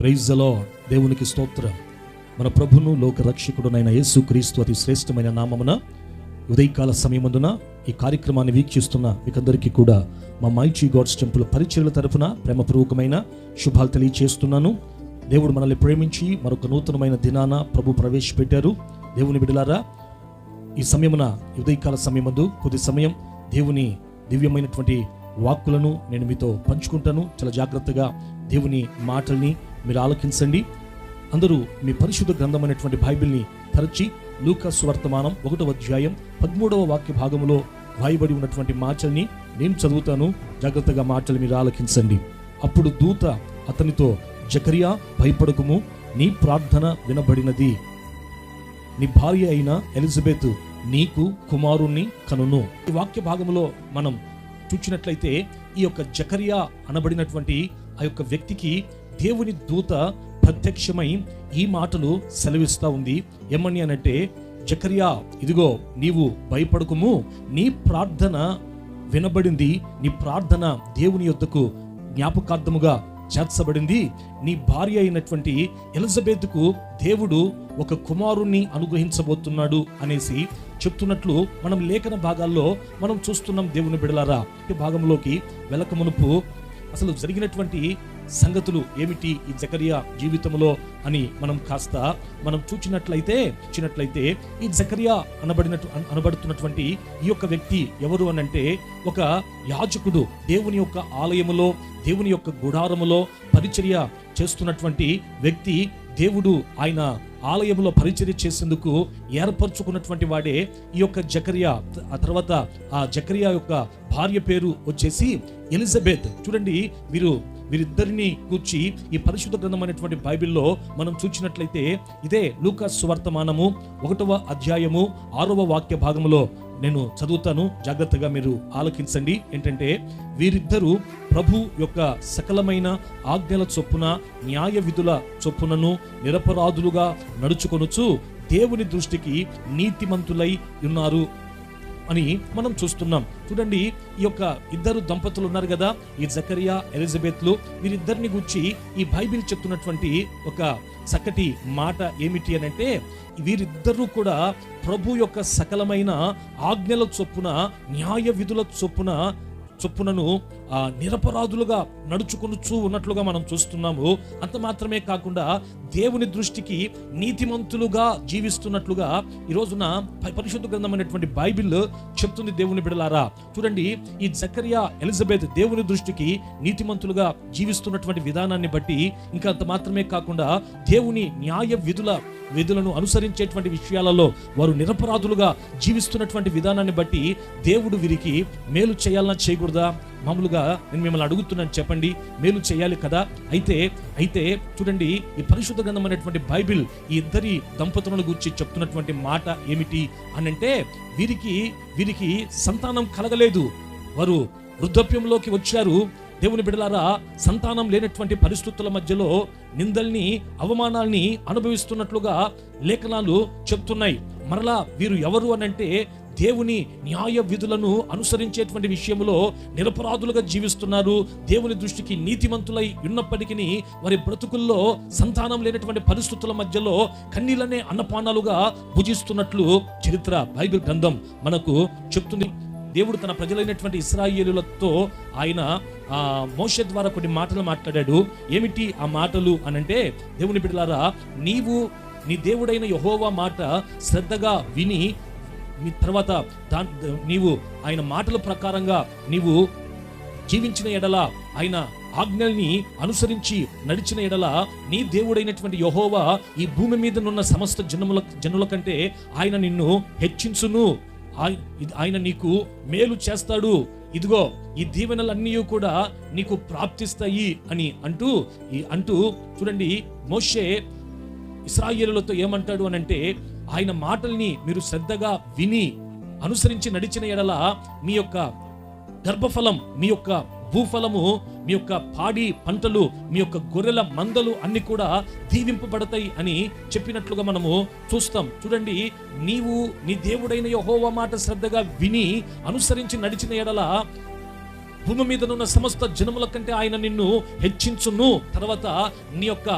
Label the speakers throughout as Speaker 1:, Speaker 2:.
Speaker 1: Praise అలో దేవునికి స్తోత్రం. మన ప్రభును లోక రక్షకుడునైన యేసు క్రీస్తు అతి శ్రేష్టమైన నామమున ఉదయకాల సమయమందున ఈ కార్యక్రమాన్ని వీక్షిస్తున్న మీకందరికీ కూడా మా మైచి గాడ్స్ టెంపుల్ పరిచయల తరపున ప్రేమపూర్వకమైన శుభాలు తెలియచేస్తున్నాను. దేవుడు మనల్ని ప్రేమించి మరొక నూతనమైన దినాన ప్రభు ప్రవేశపెట్టారు. దేవుని బిడలారా ఈ సమయమున ఉదయకాల సమయమందు కొద్ది సమయం దేవుని దివ్యమైనటువంటి వాక్కులను నేను మీతో పంచుకుంటాను. చాలా జాగ్రత్తగా దేవుని మాటల్ని మీరు ఆలోకించండి. అందరూ మీ పరిశుద్ధ గ్రంథమైనటువంటి బైబిల్ని తరచి లూకా వర్తమానం ఒకటవ అధ్యాయం పదమూడవ వాక్య భాగములో రాయబడి ఉన్నటువంటి మాటల్ని నేను చదువుతాను. జాగ్రత్తగా మాటలు మీరు ఆలకించండి. అప్పుడు దూత అతనితో జకరియా భయపడకుము. నీ ప్రార్థన వినబడినది. నీ భార్య అయిన ఎలిజబెత్ నీకు కుమారుణ్ణి కనును. ఈ వాక్య భాగంలో మనం చూచినట్లయితే ఈ యొక్క జకరియా అనబడినటువంటి ఆ యొక్క వ్యక్తికి దేవుని దూత ప్రత్యక్షమై ఈ మాటలు సెలవిస్తా ఉంది. ఏమని అనంటే జకరియా ఇదిగో నీవు భయపడకుము నీ ప్రార్థన వినబడింది నీ ప్రార్థన దేవుని యొద్దకు జ్ఞాపకార్థముగా చేర్చబడింది. నీ భార్య అయినటువంటి ఎలిజబెత్కు దేవుడు ఒక కుమారుణ్ణి అనుగ్రహించబోతున్నాడు అనేసి చెప్తున్నట్లు మనం లేఖన భాగాల్లో మనం చూస్తున్నాం దేవుని బిడలారా. ఈ భాగంలోకి వెళ్ళక మునుపు అసలు జరిగినటువంటి సంగతులు ఏమిటి ఈ జకరియా జీవితంలో అని మనం కాస్త మనం చూచినట్లయితే చూచినట్లయితే ఈ జకరియా అనబడినట్టు అనబడుతున్నటువంటి ఈ యొక్క వ్యక్తి ఎవరు అనంటే ఒక యాజకుడు. దేవుని యొక్క ఆలయములో దేవుని యొక్క గుడారములో పరిచర్య చేస్తున్నటువంటి వ్యక్తి దేవుడు. ఆయన ఆలయంలో పరిచర్య చేసేందుకు ఏర్పరచుకున్నటువంటి వాడే ఈ యొక్క జకరియా. ఆ తర్వాత ఆ జకరియా యొక్క భార్య పేరు వచ్చేసి ఎలిజబెత్. చూడండి మీరు వీరిద్దరిని కూర్చి ఈ పరిశుద్ధ గ్రంథం అనేటువంటి బైబిల్లో మనం చూచినట్లయితే ఇదే లూకాస్ వర్తమానము ఒకటవ అధ్యాయము ఆరవ వాక్య భాగములో నేను చదువుతాను. జాగ్రత్తగా మీరు ఆలోకించండి. ఏంటంటే వీరిద్దరూ ప్రభు యొక్క సకలమైన ఆజ్ఞల చొప్పున న్యాయ విధుల చొప్పునను నిరపరాధులుగా నడుచుకొనుచు దేవుని దృష్టికి నీతిమంతులై ఉన్నారు. అని మనం చూస్తున్నాం. చూడండి ఈ యొక్క ఇద్దరు దంపతులు ఉన్నారు కదా ఈ జకరియా ఎలిజబెత్లు వీరిద్దరిని గురించి ఈ బైబిల్ చెప్తున్నటువంటి ఒక చక్కటి మాట ఏమిటి అని అంటే వీరిద్దరూ కూడా ప్రభు యొక్క సకలమైన ఆజ్ఞల చొప్పున న్యాయ విధుల చొప్పున చొప్పునను నిరపరాధులుగా నడుచుకొనుచూ ఉన్నట్లుగా మనం చూస్తున్నాము. అంత మాత్రమే కాకుండా దేవుని దృష్టికి నీతిమంతులుగా జీవిస్తున్నట్లుగా ఈ రోజున పరిశుద్ధ గ్రంథమైనటువంటి బైబిల్ చెప్తుంది దేవుని బిడలారా. చూడండి ఈ జకరియా ఎలిజబెత్ దేవుని దృష్టికి నీతిమంతులుగా జీవిస్తున్నటువంటి విధానాన్ని బట్టి ఇంకా అంత మాత్రమే కాకుండా దేవుని న్యాయ విధుల విధులను అనుసరించేటువంటి విషయాలలో వారు నిరపరాధులుగా జీవిస్తున్నటువంటి విధానాన్ని బట్టి దేవుడు వీరికి మేలు చేయాలన్నా చేయకూడదా? మామూలుగా నేను మిమ్మల్ని అడుగుతున్నాను చెప్పండి మేలు చేయాలి కదా? అయితే అయితే చూడండి ఈ పరిశుద్ధ గ్రంథం అనేటువంటి బైబిల్ ఈ ఇద్దరి దంపతులను గురించి చెప్తున్నటువంటి మాట ఏమిటి అనంటే వీరికి వీరికి సంతానం కలగలేదు. వారు వృద్ధాప్యంలోకి వచ్చారు. దేవుని బిడలారా సంతానం లేనటువంటి పరిస్థితుల మధ్యలో నిందల్ని అవమానాల్ని అనుభవిస్తున్నట్లుగా లేఖనాలు చెప్తున్నాయి. మరలా వీరు ఎవరు అనంటే దేవుని న్యాయ విధులను అనుసరించేటువంటి విషయంలో నిరపరాధులుగా జీవిస్తున్నారు. దేవుని దృష్టికి నీతిమంతులై ఉన్నప్పటికీ వారి బ్రతుకుల్లో సంతానం లేనటువంటి పరిస్థితుల మధ్యలో కన్నీలనే అన్నపానాలుగా భుజిస్తున్నట్లు చరిత్ర బైబిల్ గ్రంథం మనకు చెప్తుంది. దేవుడు తన ప్రజలైనటువంటి ఇస్రాయేలులతో ఆయన మోష ద్వారా కొన్ని మాటలు మాట్లాడాడు. ఏమిటి ఆ మాటలు అనంటే దేవుని బిడ్డలారా నీవు నీ దేవుడైన యహోవా మాట శ్రద్ధగా విని మీ తర్వాత దా నీవు ఆయన మాటల ప్రకారంగా నీవు జీవించిన ఎడల ఆయన ఆజ్ఞల్ని అనుసరించి నడిచిన ఎడల నీ దేవుడైనటువంటి యహోవా ఈ భూమి మీద నున్న సమస్త జనముల జనుల కంటే ఆయన నిన్ను హెచ్చించును. ఆయన నీకు మేలు చేస్తాడు. ఇదిగో ఈ దీవెనలన్నీ కూడా నీకు ప్రాప్తిస్తాయి అని అంటూ ఈ అంటూ చూడండి మోషే ఇస్రాయేలులతో ఏమంటాడు అని అంటే ఆయన మాటల్ని మీరు శ్రద్ధగా విని అనుసరించి నడిచిన ఎడల మీ యొక్క గర్భఫలం మీ యొక్క భూఫలము మీ యొక్క పాడి పంటలు మీ యొక్క గొర్రెల మందలు అన్ని కూడా దీవింపబడతాయి అని చెప్పినట్లుగా మనము చూస్తాం. చూడండి నీవు నీ దేవుడైన యహోవ మాట శ్రద్ధగా విని అనుసరించి నడిచిన ఎడల భూమి మీద ఉన్న సమస్త జనముల కంటే ఆయన నిన్ను హెచ్చించును. తర్వాత నీ యొక్క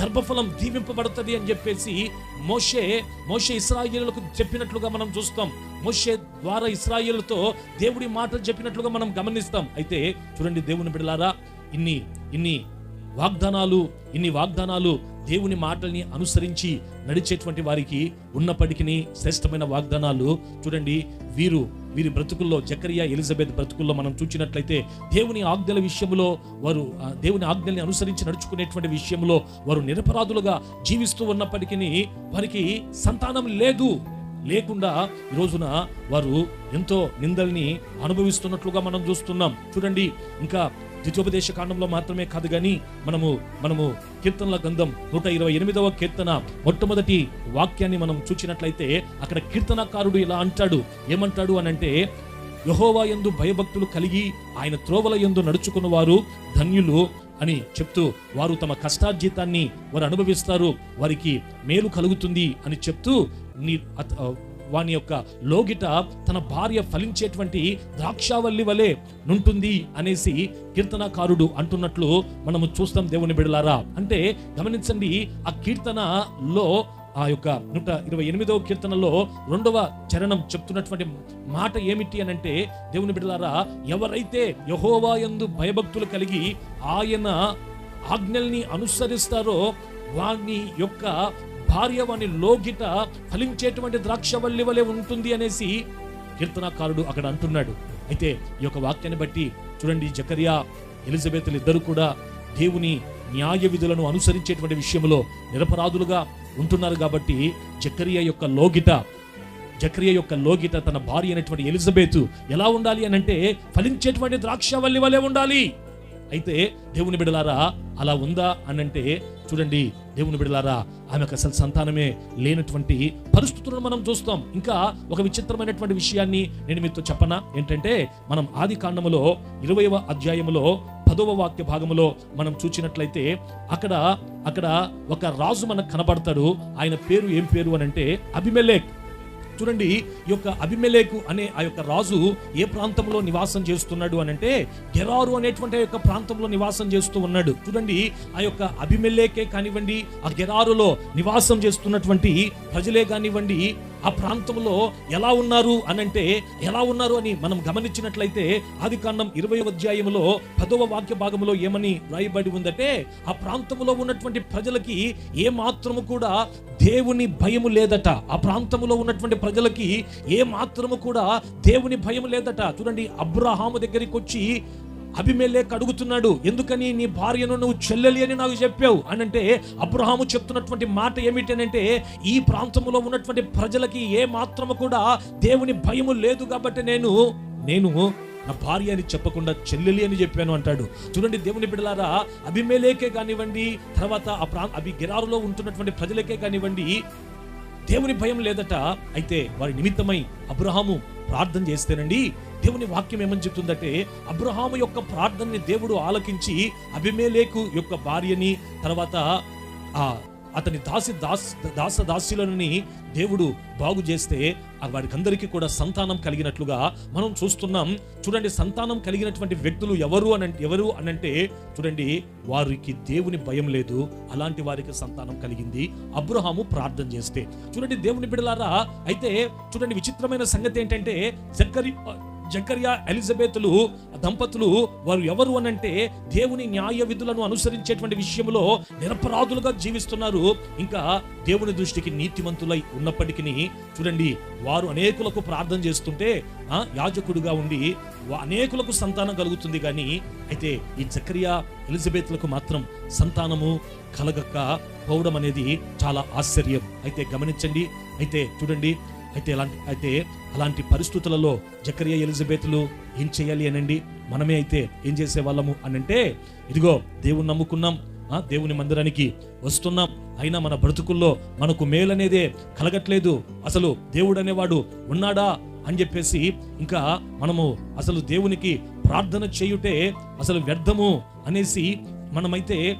Speaker 1: గర్భఫలం దీవింపబడుతుంది అని చెప్పేసి మోషే మోషే ఇస్రాయేలులకు చెప్పినట్లుగా మనం చూస్తాం. మోషే ద్వారా ఇస్రాయేలుతో దేవుడి మాటలు చెప్పినట్లుగా మనం గమనిస్తాం. అయితే చూడండి దేవుని బిడలారా ఇన్ని ఇన్ని వాగ్దానాలు ఇన్ని వాగ్దానాలు దేవుని మాటల్ని అనుసరించి నడిచేటువంటి వారికి ఉన్నప్పటికీ శ్రేష్టమైన వాగ్దానాలు. చూడండి వీరు వీరి బ్రతుకుల్లో జకరియా ఎలిజబెత్ బ్రతుకుల్లో మనం చూచినట్లయితే దేవుని ఆజ్ఞల విషయంలో వారు దేవుని ఆజ్ఞల్ని అనుసరించి నడుచుకునేటువంటి విషయంలో వారు నిరపరాధులుగా జీవిస్తూ ఉన్నప్పటికీ వారికి సంతానం లేదు. లేకుండా ఈ రోజున వారు ఎంతో నిందల్ని అనుభవిస్తున్నట్లుగా మనం చూస్తున్నాం. చూడండి ఇంకా ద్వితోపదేశ కాండంలో మాత్రమే కాదు కానీ మనము మనము కీర్తనల గంధం నూట ఇరవై ఎనిమిదవ కీర్తన మొట్టమొదటి వాక్యాన్ని మనం చూచినట్లయితే అక్కడ కీర్తనకారుడు ఇలా అంటాడు. ఏమంటాడు అని అంటే యహోవా ఎందు భయభక్తులు కలిగి ఆయన త్రోవల యందు నడుచుకున్న వారు ధన్యులు అని చెప్తూ వారు తమ కష్టార్జితాన్ని వారు అనుభవిస్తారు. వారికి మేలు కలుగుతుంది అని చెప్తూ నీ అత- వాని యొక్క లోగిట తన భార్య ఫలించేటువంటి ద్రాక్షావల్లి వలె నుంటుంది అనేసి కీర్తనకారుడు అంటున్నట్లు మనము చూస్తాం దేవుని బిడలారా. అంటే గమనించండి ఆ కీర్తనలో ఆ యొక్క నూట ఇరవై ఎనిమిదవ కీర్తనలో రెండవ చరణం చెప్తున్నటువంటి మాట ఏమిటి అని అంటే దేవుని బిడలారా ఎవరైతే యహోవా ఎందు భయభక్తులు కలిగి ఆయన ఆజ్ఞల్ని అనుసరిస్తారో వాని యొక్క భార్య వాని లోగిట ఫలించేటువంటి ద్రాక్షవల్లి వలె ఉంటుంది అనేసి కీర్తనాకారుడు అక్కడ అంటున్నాడు. అయితే ఈ యొక్క వాక్యాన్ని బట్టి చూడండి జకరియా ఎలిజబెత్లు ఇద్దరు కూడా దేవుని న్యాయ విధులను అనుసరించేటువంటి విషయంలో నిరపరాధులుగా ఉంటున్నారు కాబట్టి జకరియా యొక్క లోగిట జక్రియ యొక్క లోగిట తన భార్య అయినటువంటి ఎలిజబెత్ ఎలా ఉండాలి అని అంటే ఫలించేటువంటి ద్రాక్షవల్లి వలె ఉండాలి. అయితే దేవుని బిడలారా అలా ఉందా అనంటే చూడండి దేవుని బిడలారా ఆమెకు అసలు సంతానమే లేనటువంటి పరిస్థితులను మనం చూస్తాం. ఇంకా ఒక విచిత్రమైనటువంటి విషయాన్ని నేను మీతో చెప్పనా? ఏంటంటే మనం ఆది కాండములో ఇరవైవ అధ్యాయములో పదవ వాక్య భాగములో మనం చూచినట్లయితే అక్కడ అక్కడ ఒక రాజు మనకు కనబడతాడు. ఆయన పేరు ఏం పేరు అని అంటే అభిమెలేక్ చూడండి ఈ యొక్క అభిమెలేకు అనే ఆ యొక్క రాజు ఏ ప్రాంతంలో నివాసం చేస్తున్నాడు అని అంటే గెరారు అనేటువంటి ఆ యొక్క ప్రాంతంలో నివాసం చేస్తూ ఉన్నాడు. చూడండి ఆ యొక్క అభిమెలేకే కానివ్వండి ఆ గెరారులో నివాసం చేస్తున్నటువంటి ప్రజలే కానివ్వండి ఆ ప్రాంతంలో ఎలా ఉన్నారు అనంటే ఎలా ఉన్నారు అని మనం గమనించినట్లయితే ఆది కాండం ఇరవై అధ్యాయములో పదవ వాక్య భాగంలో ఏమని రాయబడి ఉందంటే ఆ ప్రాంతంలో ఉన్నటువంటి ప్రజలకి ఏ మాత్రము కూడా దేవుని భయము లేదట. ఆ ప్రాంతంలో ఉన్నటువంటి ప్రజలకి ఏ మాత్రము కూడా దేవుని భయం లేదట. చూడండి అబ్రహాము దగ్గరికి వచ్చి అభిమేలే అడుగుతున్నాడు ఎందుకని నీ భార్యను నువ్వు చెల్లెలి అని నాకు చెప్పావు? అని అంటే అబ్రహాము చెప్తున్నటువంటి మాట ఏమిటనంటే ఈ ప్రాంతంలో ఉన్నటువంటి ప్రజలకి ఏ మాత్రము కూడా దేవుని భయము లేదు కాబట్టి నేను నేను నా భార్య అని చెప్పకుండా చెల్లెలి అని చెప్పాను అంటాడు. చూడండి దేవుని బిడలారా అభిమేలేకే కానివ్వండి తర్వాత ఆ ప్రా అభి గిరారులో ఉంటున్నటువంటి ప్రజలకే కానివ్వండి దేవుని భయం లేదట. అయితే వారి నిమిత్తమై అబ్రహాము ప్రార్థన చేస్తేనండి దేవుని వాక్యం ఏమని చెప్తుందంటే అబ్రహాము యొక్క ప్రార్థనని దేవుడు ఆలకించి అభిమేలేకు యొక్క భార్యని తర్వాత ఆ అతని దాసి దాస్ దాస దాసులని దేవుడు బాగు చేస్తే వారికి వారికందరికీ కూడా సంతానం కలిగినట్లుగా మనం చూస్తున్నాం. చూడండి సంతానం కలిగినటువంటి వ్యక్తులు ఎవరు అని ఎవరు అనంటే చూడండి వారికి దేవుని భయం లేదు. అలాంటి వారికి సంతానం కలిగింది. అబ్రహాము ప్రార్థన చేస్తే. చూడండి దేవుని బిడలారా అయితే చూడండి విచిత్రమైన సంగతి ఏంటంటే జక్కరి జకర్యా ఎలిజబెత్లు దంపతులు వారు ఎవరు అనంటే దేవుని న్యాయ విధులను అనుసరించేటువంటి విషయంలో నిరపరాధులుగా జీవిస్తున్నారు. ఇంకా దేవుని దృష్టికి నీతివంతులై ఉన్నప్పటికీ చూడండి వారు అనేకులకు ప్రార్థన చేస్తుంటే ఆ యాజకుడుగా ఉండి వా- అనేకులకు సంతానం కలుగుతుంది కానీ అయితే ఈ జకరియా ఎలిజబెత్లకు మాత్రం సంతానము కలగక పోవడం అనేది చాలా ఆశ్చర్యం. అయితే గమనించండి అయితే చూడండి అయితే ఎలాంటి అయితే అలాంటి పరిస్థితులలో జకరియా ఎలిజబెత్లు ఏం చేయాలి అనండి? మనమే అయితే ఏం చేసే వాళ్ళము అనంటే ఇదిగో దేవుని నమ్ముకున్నాం ఆ దేవుని మందిరానికి వస్తున్నాం. అయినా మన బ్రతుకుల్లో మనకు మేలనేదే కలగట్లేదు. అసలు దేవుడు అనేవాడు ఉన్నాడా అని చెప్పేసి ఇంకా మనము అసలు దేవునికి ప్రార్థన చేయుటే అసలు వ్యర్థము అనేసి మనమైతే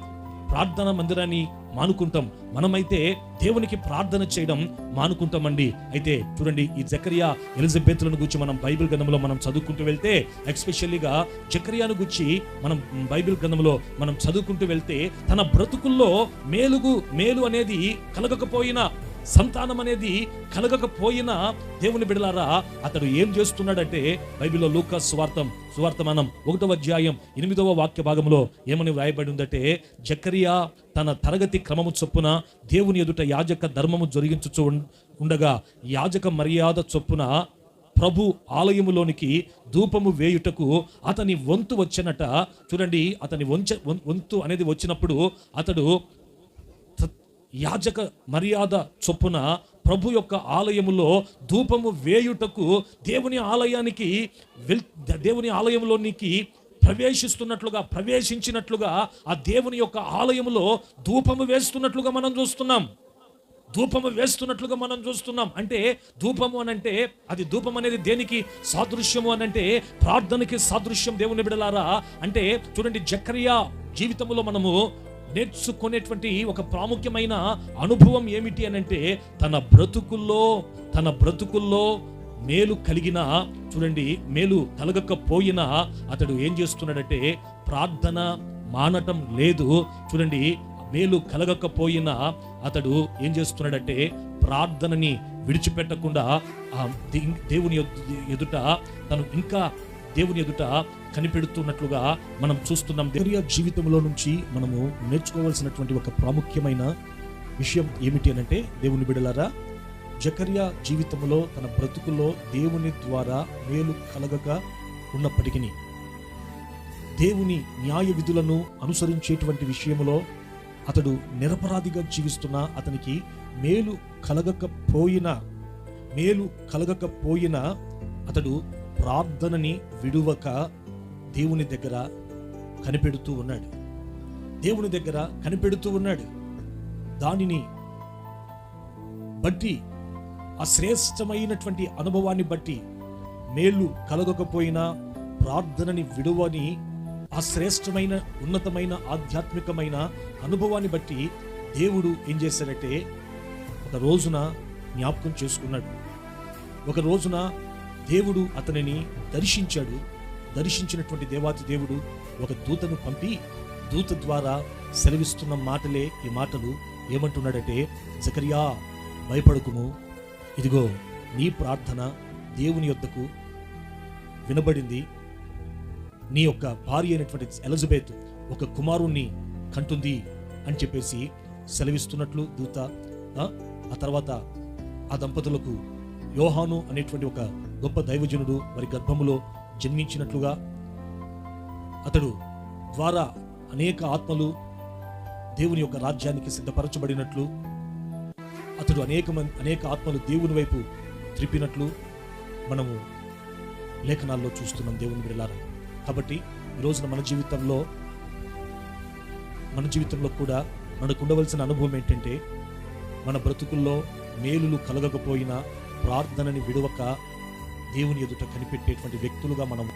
Speaker 1: ప్రార్థన మందిరాన్ని మానుకుంటాం. మనమైతే దేవునికి ప్రార్థన చేయడం మానుకుంటామండి. అయితే చూడండి ఈ జకరియా ఎలిజబెత్లను గురించి మనం బైబిల్ గ్రంథంలో మనం చదువుకుంటూ వెళ్తే ఎక్స్పెషల్లీగా జకరియాను గురించి మనం బైబిల్ గ్రంథంలో మనం చదువుకుంటూ వెళ్తే తన బ్రతుకుల్లో మేలుగు మేలు అనేది కలగకపోయినా సంతానం అనేది కలగకపోయినా దేవుని బిడలారా అతడు ఏం చేస్తున్నాడంటే బైబిల్లో లూకా స్వార్థం సువార్తమానం ఒకటవ అధ్యాయం ఎనిమిదవ వాక్య భాగంలో ఏమని వ్రాయబడి ఉందంటే జకరియా తన తరగతి క్రమము చొప్పున దేవుని ఎదుట యాజక ధర్మము జరిగించుచు ఉండగా యాజక మర్యాద చొప్పున ప్రభు ఆలయములోనికి ధూపము వేయుటకు అతని వంతు వచ్చినట. చూడండి అతని వంచ వం- వంతు అనేది వచ్చినప్పుడు అతడు యాజక మర్యాద చొప్పున ప్రభు యొక్క ఆలయములో ధూపము వేయుటకు దేవుని ఆలయానికి వెల్ దేవుని ఆలయంలోనికి ప్రవేశిస్తున్నట్లుగా ప్రవేశించినట్లుగా ఆ దేవుని యొక్క ఆలయములో ధూపము వేస్తున్నట్లుగా మనం చూస్తున్నాం. ధూపము వేస్తున్నట్లుగా మనం చూస్తున్నాం. అంటే ధూపము అని అంటే అది ధూపం అనేది దేనికి సాదృశ్యము అని అంటే ప్రార్థనకి సాదృశ్యం దేవుని బిడలారా? అంటే చూడండి జక్రియా జీవితంలో మనము నేర్చుకునేటువంటి ఒక ప్రాముఖ్యమైన అనుభవం ఏమిటి అని అంటే తన బ్రతుకుల్లో తన బ్రతుకుల్లో మేలు కలిగిన చూడండి మేలు కలగకపోయినా అతడు ఏం చేస్తున్నాడంటే ప్రార్థన మానటం లేదు. చూడండి మేలు కలగకపోయినా అతడు ఏం చేస్తున్నాడంటే ప్రార్థనని విడిచిపెట్టకుండా ఆ దే- దేవుని ఎదుట తను ఇంకా దేవుని ఎదుట కనిపెడుతున్నట్లుగా మనం చూస్తున్నాం. దేవుని జీవితంలో నుంచి మనము నేర్చుకోవాల్సినటువంటి ఒక ప్రాముఖ్యమైన విషయం ఏమిటి అనంటే దేవుని బిడలారా జకర్యా జీవితంలో తన బ్రతుకులో దేవుని ద్వారా మేలు కలగక ఉన్నప్పటికీ దేవుని న్యాయ విధులను అనుసరించేటువంటి విషయంలో అతడు నిరపరాధిగా జీవిస్తున్న అతనికి మేలు కలగకపోయినా మేలు కలగకపోయినా అతడు ప్రార్థనని విడువక దేవుని దగ్గర కనిపెడుతూ ఉన్నాడు. దేవుని దగ్గర కనిపెడుతూ ఉన్నాడు. దానిని బట్టి ఆ శ్రేష్టమైనటువంటి అనుభవాన్ని బట్టి మేలు కలగకపోయినా ప్రార్థనని విడువని ఆ శ్రేష్టమైన ఉన్నతమైన ఆధ్యాత్మికమైన అనుభవాన్ని బట్టి దేవుడు ఏం చేశాడంటే ఒక రోజున జ్ఞాపకం చేసుకున్నాడు. ఒక రోజున దేవుడు అతనిని దర్శించాడు. దర్శించినటువంటి దేవాతి దేవుడు ఒక దూతను పంపి దూత ద్వారా సెలవిస్తున్న మాటలే ఈ మాటలు. ఏమంటున్నాడంటే జకరియా భయపడకుము. ఇదిగో నీ ప్రార్థన దేవుని యొద్దకు వినబడింది. నీ యొక్క భార్య అయినటువంటి ఎలిజబెత్ ఒక కుమారుణ్ణి కంటుంది అని చెప్పేసి సెలవిస్తున్నట్లు దూత ఆ, ఆ తర్వాత ఆ దంపతులకు యోహాను అనేటువంటి ఒక గొప్ప దైవజనుడు మరి గర్భములో జన్మించినట్లుగా అతడు ద్వారా అనేక ఆత్మలు దేవుని యొక్క రాజ్యానికి సిద్ధపరచబడినట్లు అతడు అనేక మంది అనేక ఆత్మలు దేవుని వైపు త్రిప్పినట్లు మనము లేఖనాల్లో చూస్తున్నాం దేవుని బిడలారా. కాబట్టి ఈ రోజున మన జీవితంలో మన జీవితంలో కూడా మనకు ఉండవలసిన అనుభవం ఏంటంటే మన బ్రతుకుల్లో మేలులు కలగకపోయినా ప్రార్థనని విడవక దేవుని ఎదుట కనిపెట్టేటువంటి వ్యక్తులుగా మనం